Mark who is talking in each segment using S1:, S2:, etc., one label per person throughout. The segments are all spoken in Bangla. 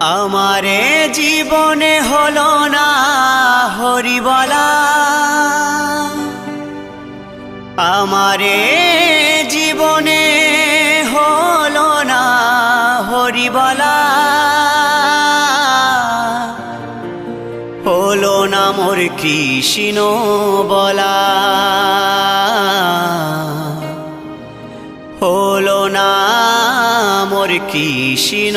S1: আমারে জীবনে হলো না হরিবলা। আমারে জীবনে হলো না হরিবলা। হলো না মোর কৃষ্ণ বলা আমার কৃষ্ণ।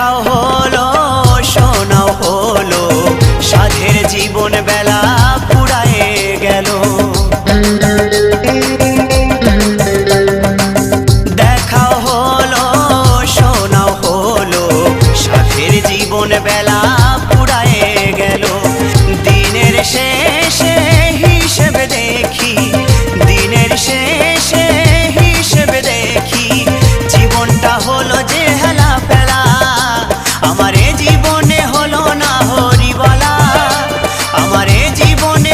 S1: দেখা হলো keep on it.